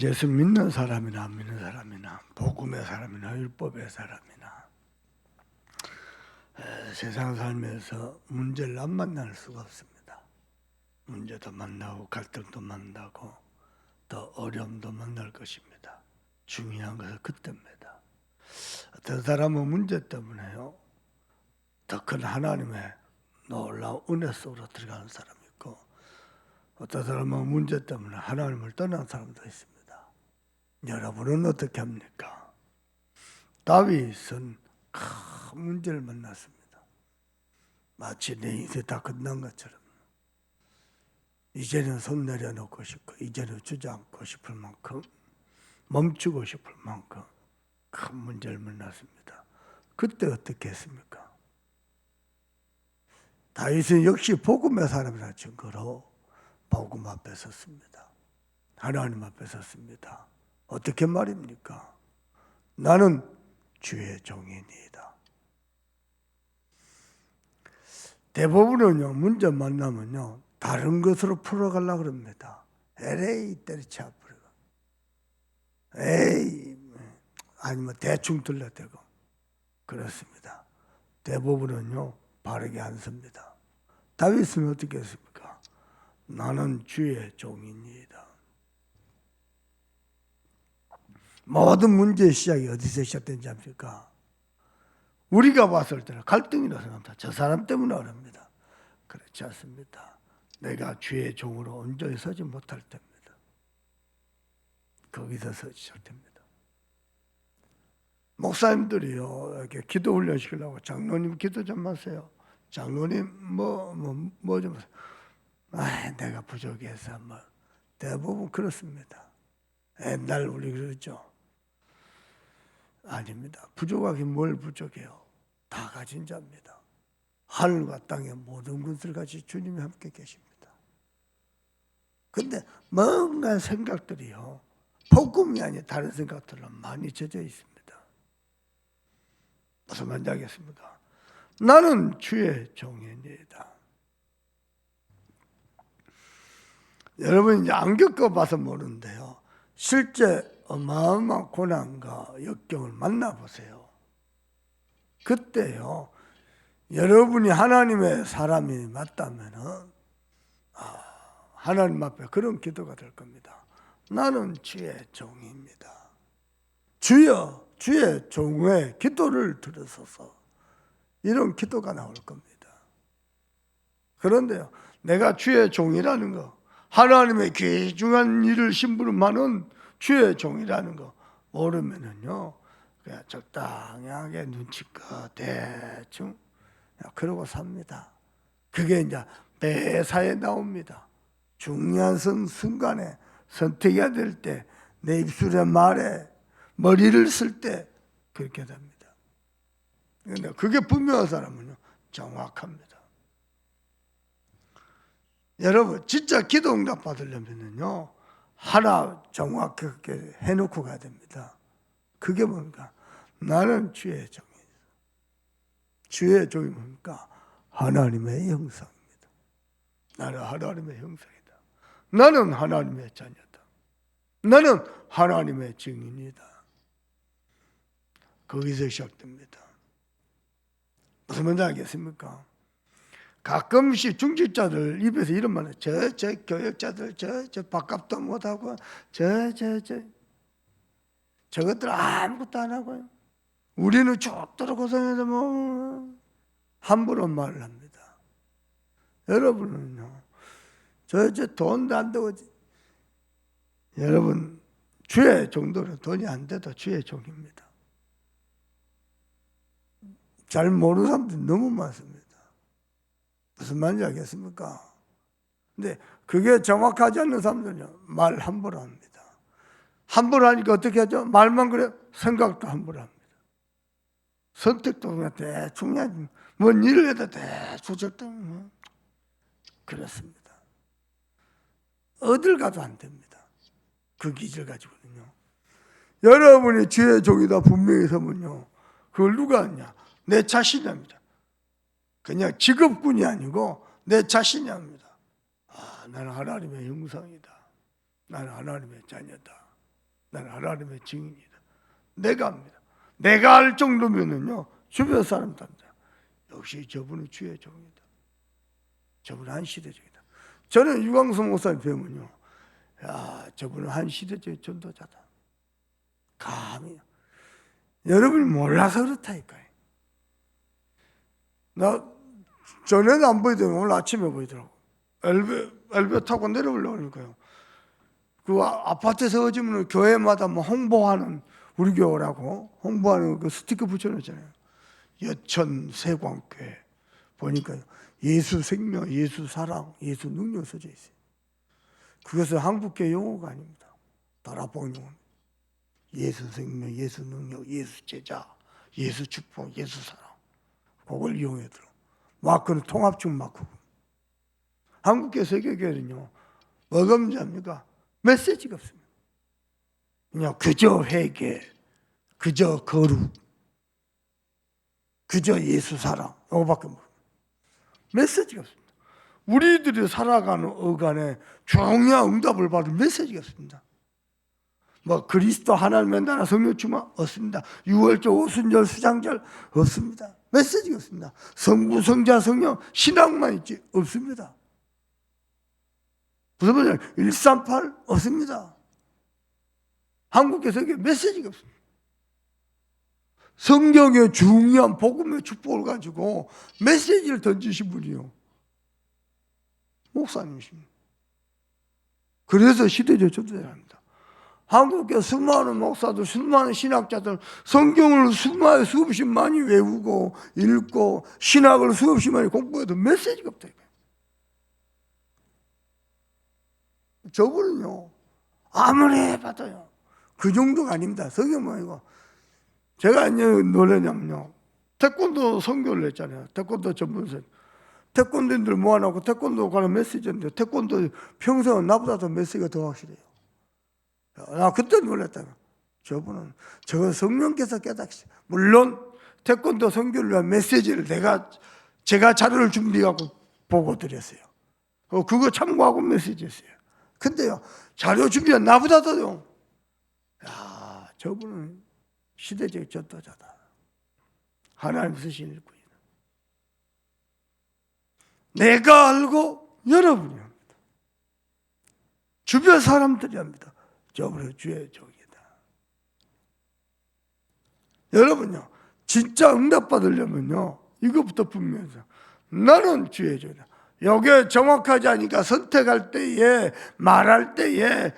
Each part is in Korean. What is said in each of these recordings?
예수 믿는 사람이나 안 믿는 사람이나 복음의 사람이나 율법의 사람이나 에, 세상 살면서 문제를 안 만날 수가 없습니다. 문제도 만나고 갈등도 만나고 또 어려움도 만날 것입니다. 중요한 것은 그때입니다. 어떤 사람은 문제 때문에요. 더 큰 하나님의 놀라운 은혜 속으로 들어가는 사람이 있고 어떤 사람은 문제 때문에 하나님을 떠난 사람도 있습니다. 여러분은 어떻게 합니까? 다윗은 큰 문제를 만났습니다. 마치 내 인생 다 끝난 것처럼 이제는 손 내려놓고 싶고 이제는 주저앉고 싶을 만큼 멈추고 싶을 만큼 큰 문제를 만났습니다. 그때 어떻게 했습니까? 다윗은 역시 복음의 사람이라는 증거로 복음 앞에 섰습니다. 하나님 앞에 섰습니다. 어떻게 말입니까? 나는 주의 종이니이다. 대부분은요, 문제 만나면요, 다른 것으로 풀어가려고 그럽니다. 에레이 때려쳐 버리고. 에이, 아니면 대충 들려대고. 그렇습니다. 대부분은요, 바르게 안 씁니다. 다윗은 어떻게 했습니까? 나는 주의 종이니이다. 모든 문제의 시작이 어디서 시작된지 압니까? 우리가 봤을 때는 갈등이라고 생각합니다. 저 사람 때문에 어렵니다. 그렇지 않습니다. 내가 주의 종으로 온전히 서지 못할 때입니다. 거기서 시작됩니다. 목사님들이요, 이렇게 기도 훈련 시키려고 장로님 기도 좀 하세요. 장로님 뭐 뭐 뭐좀 하세요. 아, 내가 부족해서 뭐 대부분 그렇습니다. 옛날 우리 그러죠. 아닙니다. 부족하긴 뭘 부족해요. 다 가진 자입니다. 하늘과 땅의 모든 것을 가지 주님이 함께 계십니다. 근데 뭔가 생각들이요. 복음이 아닌 다른 생각들로 많이 젖어 있습니다. 무슨 말인지 알겠습니까? 나는 주의 종이니다. 여러분 이제 안 겪어봐서 모르는데요. 실제 어마어마한 고난과 역경을 만나보세요. 그때요, 여러분이 하나님의 사람이 맞다면 아, 하나님 앞에 그런 기도가 될 겁니다. 나는 주의 종입니다. 주여, 주의 종의 기도를 들으소서. 이런 기도가 나올 겁니다. 그런데요, 내가 주의 종이라는 거, 하나님의 귀중한 일을 심부름하는 주의 종이라는 거 모르면은요, 그냥 적당하게 눈치껏 대충 그러고 삽니다. 그게 이제 매사에 나옵니다. 중요한 순간에 선택해야 될 때, 내 입술에 말에 머리를 쓸 때 그렇게 됩니다. 근데 그게 분명한 사람은요, 정확합니다. 여러분, 진짜 기도 응답 받으려면요, 하나 정확하게 해놓고 가야 됩니다. 그게 뭔가? 나는 주의 종이다. 주의 종이 뭡니까? 하나님의 형상입니다. 나는 하나님의 형상이다. 나는 하나님의 자녀다. 나는 하나님의 증인이다. 거기서 시작됩니다. 무슨 말인지 알겠습니까? 가끔씩 중직자들 입에서 이런 말을 저, 저 교역자들 저, 저 밥값도 못하고 저, 저, 저 저것들 아무것도 안 하고요. 우리는 죽도록 고생해서 뭐 함부로 말을 합니다. 여러분은요. 저, 저 돈도 안 되고 여러분 주의 정도로 돈이 안 돼도 주의 종입니다. 잘 모르는 사람들이 너무 많습니다. 무슨 말인지 알겠습니까? 근데 그게 정확하지 않는 사람들은요, 말 함부로 합니다. 함부로 하니까 어떻게 하죠? 말만 그래, 생각도 함부로 합니다. 선택도 그냥 대충, 뭔 일을 해도 대충 적당 그렇습니다. 어딜 가도 안 됩니다. 그 기질 가지고는요. 여러분이 주의 종이다 분명히 서면요. 그걸 누가 하냐? 내 자신이 합니다. 그냥 직업군이 아니고 내 자신이 합니다. 아, 나는 하나님의 형상이다. 나는 하나님의 자녀다. 나는 하나님의 증인이다. 내가 합니다. 내가 할 정도면은요 주변 사람들한테 역시 저분은 주의 종이다. 저분은 한 시대적이다. 저는 유광수 목사님 뵈면요, 야 저분은 한 시대적 전도자다. 감히 여러분이 몰라서 그렇다니까요. 나 전에는 안 보이더니 오늘 아침에 보이더라고. 엘베 엘베 타고 내려오려고 그러니까요. 그 아- 아파트에서 어지면 교회마다 뭐 홍보하는 우리 교회라고 홍보하는 그 스티커 붙여놓잖아요. 여천 세광교회 보니까 예수 생명, 예수 사랑, 예수 능력 써져 있어요. 그것은 한국계 용어가 아닙니다. 다라봉 용어. 예수 생명, 예수 능력, 예수 제자, 예수 축복, 예수 사랑. 그걸 이용해 들어. 마크는 통합중 마크. 한국계 세계교회는요, 뭐가 문제입니까? 메시지가 없습니다. 그냥 그저 회개, 그저 거룩, 그저 예수 사랑, 이거밖에 못. 메시지가 없습니다. 우리들이 살아가는 어간에 중요한 응답을 받을 메시지가 없습니다. 뭐 그리스도 하나님의 나라 성령 충만 없습니다. 유월절, 오순절, 수장절 없습니다. 메시지가 없습니다. 성부, 성자, 성령 신앙만 있지 없습니다. 무슨 말이야? 138 없습니다. 한국에서 이게 메시지가 없습니다. 성경의 중요한 복음의 축복을 가지고 메시지를 던지신 분이요. 목사님이십니다. 그래서 시대적 전도자를 합니다. 한국의 수많은 목사들, 수많은 신학자들 성경을 수많이 수없이 많이 외우고 읽고 신학을 수없이 많이 공부해도 메시지가 없다. 저분은요 아무리 해봐도요 그 정도가 아닙니다. 성경만 이고 제가 이제 놀라냐면요 태권도 선교를 했잖아요. 태권도 전문선. 태권도인들 모아놓고 태권도 관한 메시지인데 태권도 평생은 나보다 더 메시지가 더 확실해요. 나 그때 놀랐다. 저분은 저거 성령께서 깨닫시. 물론 태권도 선교를 위한 메시지를 내가 제가 자료를 준비하고 보고 드렸어요. 어, 그거 참고하고 메시지였어요. 근데요 자료 준비한 나보다 더요. 야 저분은 시대적 전도자다. 하나님 쓰신 일꾼이다. 내가 알고 여러분이 합니다. 주변 사람들이 합니다. 저분은 주의 종이다. 여러분요, 진짜 응답받으려면요, 이것부터 분명해서 나는 주의 종이다. 여기에 정확하지 않으니까 선택할 때에, 말할 때에,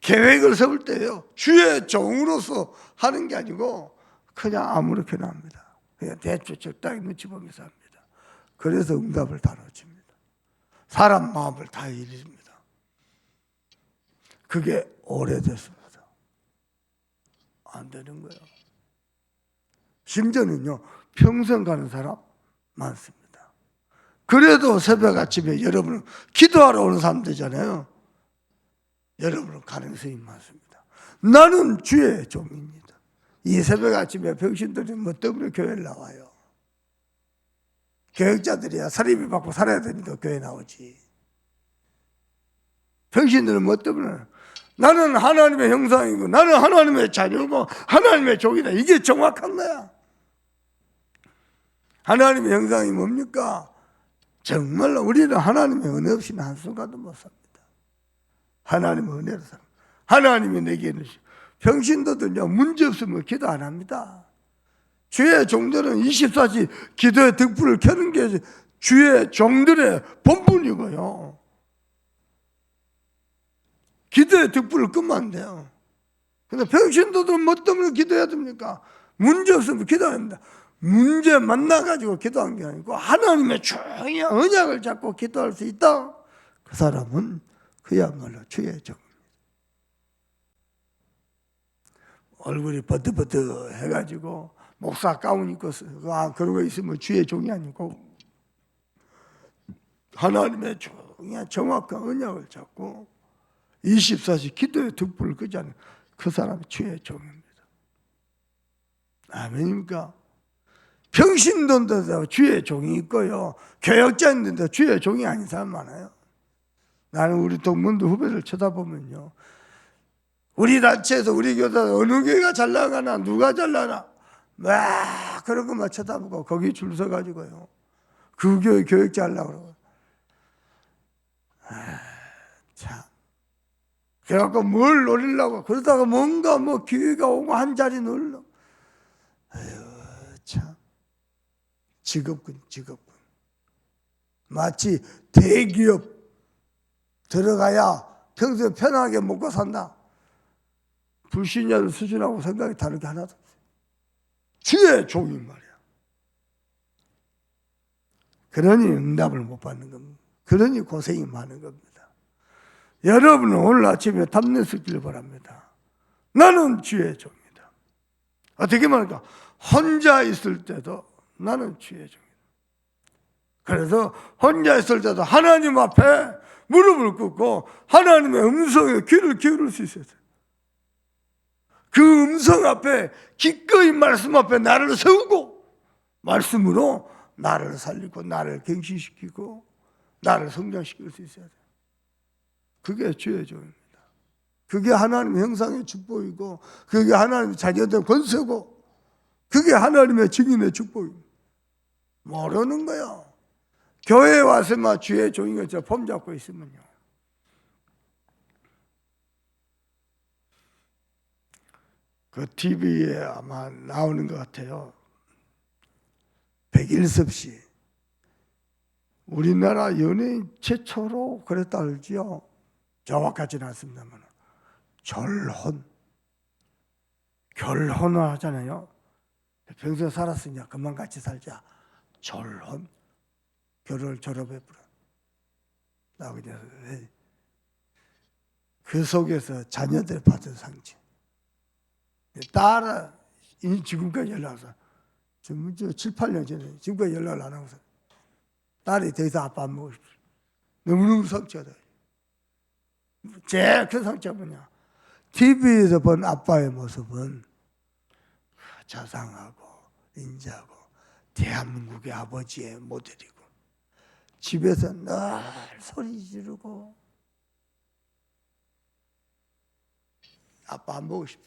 계획을 세울 때요, 주의 종으로서 하는 게 아니고, 그냥 아무렇게나 합니다. 그냥 대충 적당히 눈치 보면서 합니다. 그래서 응답을 다뤄집니다. 사람 마음을 다 잃습니다. 그게 오래됐습니다. 안 되는 거예요. 심지어는요, 평생 가는 사람 많습니다. 그래도 새벽 아침에 여러분은 기도하러 오는 사람들이잖아요. 여러분은 가능성이 많습니다. 나는 주의 종입니다. 이 새벽 아침에 병신들이 뭐 때문에 교회를 나와요? 교육자들이야 사립이 받고 살아야 되니까 교회 나오지. 병신들은 뭐 때문에? 나는 하나님의 형상이고 나는 하나님의 자녀고 하나님의 종이다. 이게 정확한 거야. 하나님의 형상이 뭡니까? 정말로 우리는 하나님의 은혜 없이는 한순간도 못 삽니다. 하나님의 은혜로 삽니다. 하나님이 내게는 병신도들요 문제 없으면 기도 안 합니다. 주의 종들은 24시 기도의 등불을 켜는 게 주의 종들의 본분이고요. 기도의 등불을 끄면 안 돼요. 근데 병신도들 뭐 때문에 기도해야 됩니까? 문제 없으면 기도합니다. 문제 만나가지고 기도한 게 아니고 하나님의 중요한 언약을 잡고 기도할 수 있다. 그 사람은 그야말로 주의 종입니다. 얼굴이 버드버드 해가지고 목사 가운 입고 아 그러고 있으면 주의 종이 아니고 하나님의 중요한 정확한 언약을 잡고 24시 기도의 등불을 끄지 않는 그 사람이 주의 종입니다. 아멘입니까? 평신도인데도 주의 종이 있고요. 교역자인데도 주의 종이 아닌 사람 많아요. 나는 우리 동문도 후배들 쳐다보면요. 우리 단체에서 우리 교사 어느 교회가 잘 나가나 누가 잘 나나 막 그런 것만 쳐다보고 거기 줄 서가지고요. 그 교회 교육 잘하려고 그러고. 아, 참. 그래갖고 뭘 노리려고 그러다가 뭔가 뭐 기회가 오고 한 자리 놀려. 아유 참. 직업군 직업군. 마치 대기업 들어가야 평소에 편하게 먹고 산다. 불신자들 수준하고 생각이 다르게 하나도 없어요. 주의 종이 말이야. 그러니 응답을 못 받는 겁니다. 그러니 고생이 많은 겁니다. 여러분은 오늘 아침에 담내 쓰기를 바랍니다. 나는 주의 종이다. 어떻게 말할까? 혼자 있을 때도 나는 주의 종이다. 그래서 혼자 있을 때도 하나님 앞에 무릎을 꿇고 하나님의 음성에 귀를 기울일 수 있어요. 그 음성 앞에 기꺼이 말씀 앞에 나를 세우고 말씀으로 나를 살리고 나를 갱신시키고 나를 성장시킬 수 있어야 돼요. 그게 주의 종입니다. 그게 하나님의 형상의 축복이고 그게 하나님의 자녀된 권세고 그게 하나님의 증인의 축복입니다. 모르는 거야. 교회에 와서만 종이가 저폼 잡고 있으면요. 그 TV에 아마 나오는 것 같아요. 백일섭 씨. 우리나라 연예인 최초로 그랬다 알지요? 정확하지는 않습니다만 결혼. 결혼을 하잖아요. 평생 살았으니까 그만 같이 살자. 결혼. 결혼을 졸업해버려. 나 그냥 그 속에서 자녀들 받은 상징. 이 지금까지 연락 와서 지금 저 7, 8년 전에 지금까지 연락을 안 하고서 딸이 더 이상 아빠 안 먹고 싶어. 너무너무 상처다. 상처가 뭐냐. TV에서 본 아빠의 모습은 자상하고 인자하고 대한민국의 아버지의 모델이고 집에서 늘 소리 지르고 아빠 안 보고 싶어.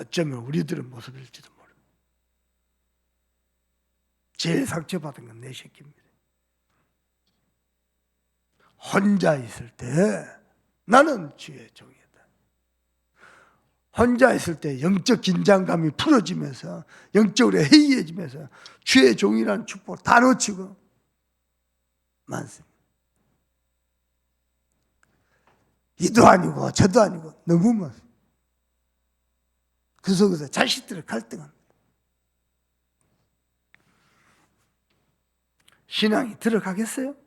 어쩌면 우리들의 모습일지도 모릅니다. 제일 상처받은 건 내 새끼입니다. 혼자 있을 때 나는 주의 종이다. 혼자 있을 때 영적 긴장감이 풀어지면서 영적으로 해이해지면서 주의 종이라는 축복 다 놓치고 많습니다. 이도 아니고 저도 아니고 너무 많습니다. 그 속에서 자식들을 갈등합니다. 신앙이 들어가겠어요?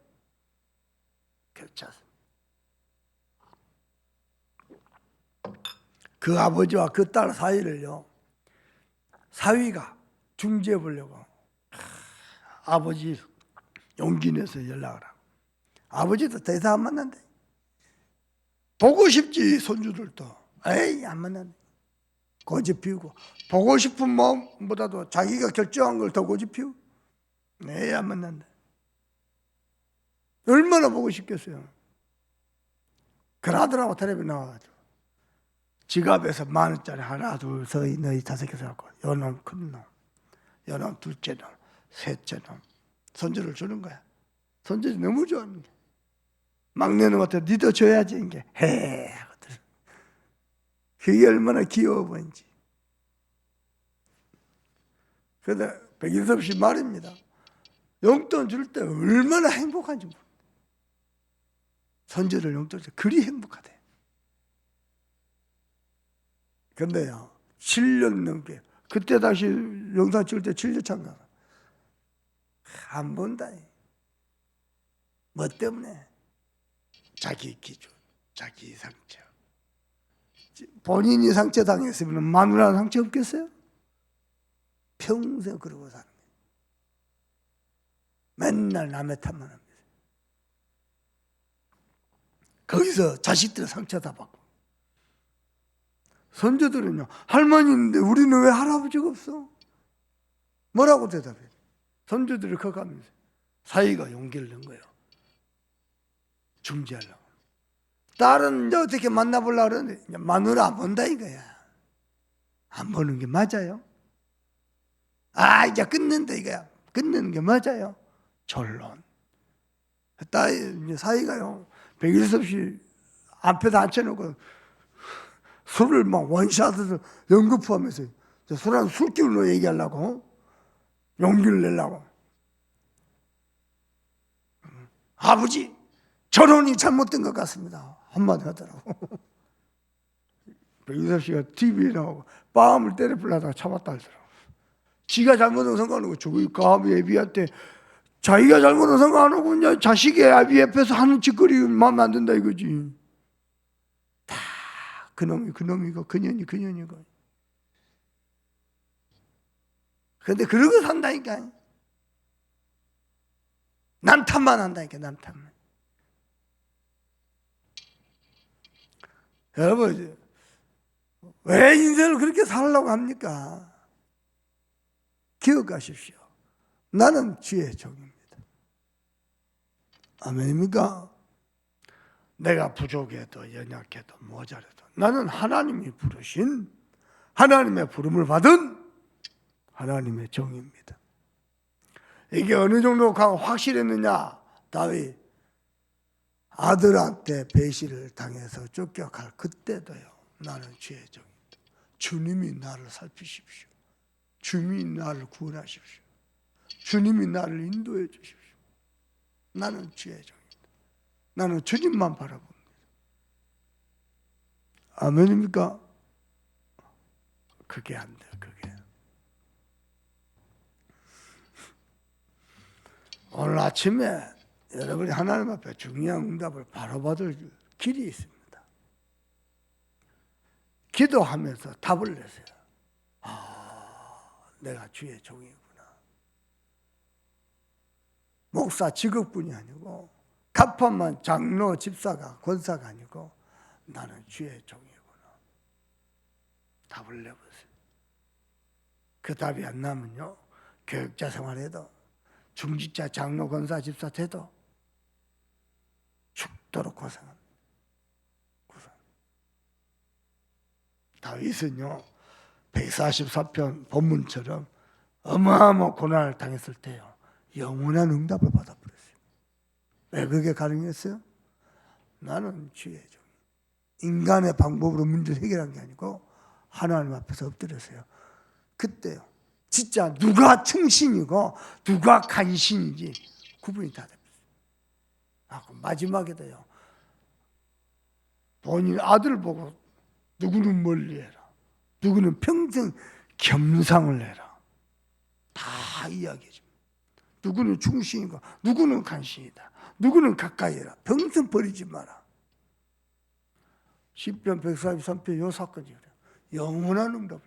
않습니다. 그 아버지와 그 딸 사이를요, 사위가 중재해 보려고 아버지 용기 내서 연락을 하고 아버지도 더 이상 안 만난대. 보고 싶지 손주들도 에이 안 만난대. 고집 피우고 보고 싶은 마음보다도 자기가 결정한 걸 더 고집 피우고 에이 안 만난다. 얼마나 보고 싶겠어요. 그러더라고 텔레비 나와가지고 지갑에서 만 원짜리 하나 둘서 너희 다섯 개 사갖고 요놈 큰 놈 요놈 둘째 놈 셋째 놈 손주를 주는 거야. 손주를 너무 좋아하는 게 막내 놈한테 니도 줘야지 이게 해 하거든. 그게 얼마나 귀여워 보인지. 그런데 백인섭 씨 말입니다. 용돈 줄 때 얼마나 행복한지 모릅 니다. 손주를 용돈 줄때 그리 행복하대. 근데요, 7년 넘게, 그때 다시 영상 찍을 때 7년 참가. 안 본다. 뭐 때문에? 자기 기준, 자기 상처. 본인이 상처 당했으면 마누라 상처 없겠어요? 평생 그러고 사는 거예요. 맨날 남의 탓만 합니다. 거기서 자식들 상처 다 받고. 선조들은요, 할머니인데 우리는 왜 할아버지가 없어? 뭐라고 대답해요? 선조들을 커가면서 사이가 용기를 낸 거예요. 중재하려고. 딸은 이제 어떻게 만나보려고 그러는데 마누라 안 본다 이거야. 안 보는 게 맞아요. 아 이제 끊는다 이거야. 끊는 게 맞아요. 결론. 딸 사이가요. 백일섭 씨 앞에다 앉혀놓고 술을 막 원샷으로 연급하면서 술한 술기로 얘기하려고 용기를 내려고. 아버지 결혼이 잘못된 것 같습니다. 한마디 하더라고. 백유섭 씨가 TV에 나오고 빠음을 때려 불라다가 참았다 하더라고. 지가 잘못한 상관없고 저기 까비 애비한테 자기가 잘못한 상관없고 그냥 자식의 애비 옆에서 하는 짓거리 마음에 안 든다 이거지 다 그놈이 그놈이고 그년이 그년이고 근데 그러고 산다니까 남 탓만 한다니까 남 탓만 여러분 왜 인생을 그렇게 살려고 합니까? 기억하십시오. 나는 주의 종입니다. 아멘입니까? 내가 부족해도 연약해도 모자라도 나는 하나님이 부르신 하나님의 부름을 받은 하나님의 종입니다. 이게 어느 정도 확실했느냐? 다윗 아들한테 배신을 당해서 쫓겨갈 그때도요. 나는 주의 종입니다. 주님이 나를 살피십시오. 주님이 나를 구원하십시오. 주님이 나를 인도해 주십시오. 나는 종입니다. 나는 주님만 바라봅니다. 아멘입니까? 그게 안 돼요. 그게. 오늘 아침에 여러분이 하나님 앞에 중요한 응답을 바로 받을 길이 있습니다. 기도하면서 답을 내세요. 아, 내가 주의 종이구나. 목사 직업뿐이 아니고 갑판만 장로 집사가 권사가 아니고 나는 주의 종이구나. 답을 내보세요. 그 답이 안 나면요 교육자 생활해도 중직자 장로 권사 집사 돼도 죽도록 고생합니다. 고생. 다윗은요 144편 본문처럼 어마어마한 고난을 당했을 때요 영원한 응답을 받아버렸어요. 왜 그게 가능했어요? 나는 주의 종. 인간의 방법으로 문제를 해결한 게 아니고 하나님 앞에서 엎드렸어요. 그때요. 진짜 누가 충신이고 누가 간신인지 구분이 다 됐어요. 아, 마지막에도요. 본인 아들 보고 누구는 멀리해라. 누구는 평생 겸상을 해라. 다 이야기해. 누구는 충신이고 누구는 간신이다. 누구는 가까이 해라. 평생 버리지 마라. 10편 143편 요 사건이 그래요. 영원한 응답을.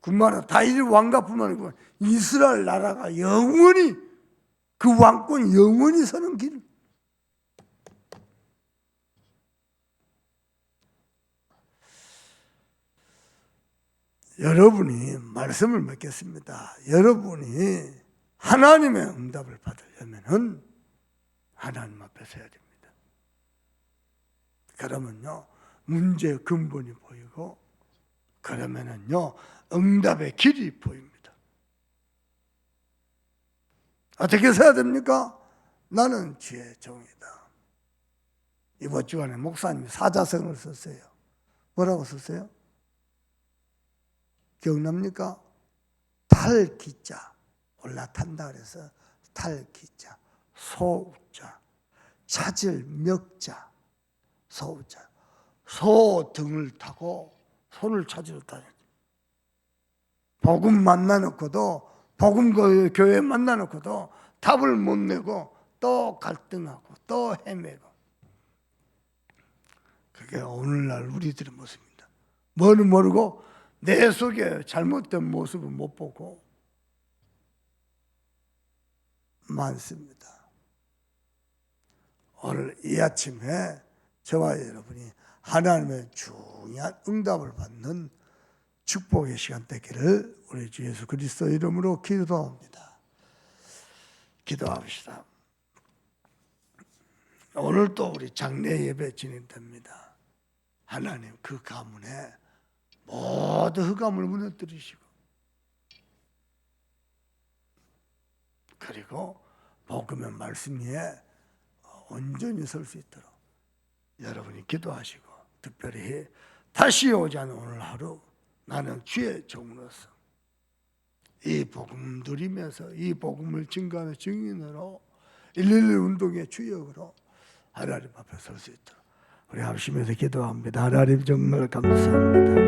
그 말은 다윗 왕가뿐만 아니고 이스라엘 나라가 영원히 그 왕권이 영원히 서는 길. 여러분이 말씀을 맺겠습니다. 여러분이 하나님의 응답을 받으려면은 하나님 앞에 서야 됩니다. 그러면요 문제의 근본이 보이고 그러면은요 응답의 길이 보입니다. 어떻게 서야 됩니까? 나는 주의 종이다. 이번 주간에 목사님이 사자성을 썼어요. 뭐라고 썼어요? 기억납니까? 탈기자 올라탄다 그래서 탈기자 소자 찾을 멱자 소자. 소 등을 타고 손을 찾으러 다녔 복음 만나놓고도 복음 그 교회 만나놓고도 답을 못 내고 또 갈등하고 또 헤매고. 그게 오늘날 우리들의 모습입니다. 뭐는 모르고 내 속에 잘못된 모습을 못 보고 많습니다. 오늘 이 아침에 저와 여러분이 하나님의 중요한 응답을 받는 축복의 시간 되기를 우리 주 예수 그리스도 이름으로 기도합니다. 기도합시다. 오늘 또 우리 장례 예배 진행됩니다. 하나님 그 가문에 모든 흑암을 무너뜨리시고 그리고 복음의 말씀 위에 온전히 설 수 있도록 여러분이 기도하시고 특별히 다시 오자는 오늘 하루 나는 주의 종으로서 이 복음 누리면서 이 복음을 증거하는 증인으로 111 운동의 주역으로 하나님 앞에 설 수 있도록 우리 합심해서 기도합니다. 하나님 정말 감사합니다.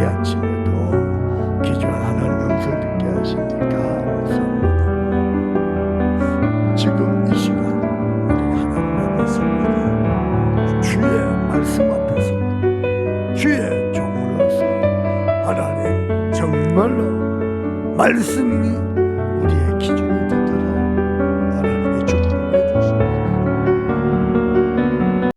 이 아침에도 기주한 하나님 음성 듣게 하시니까 감사합니다. 말씀이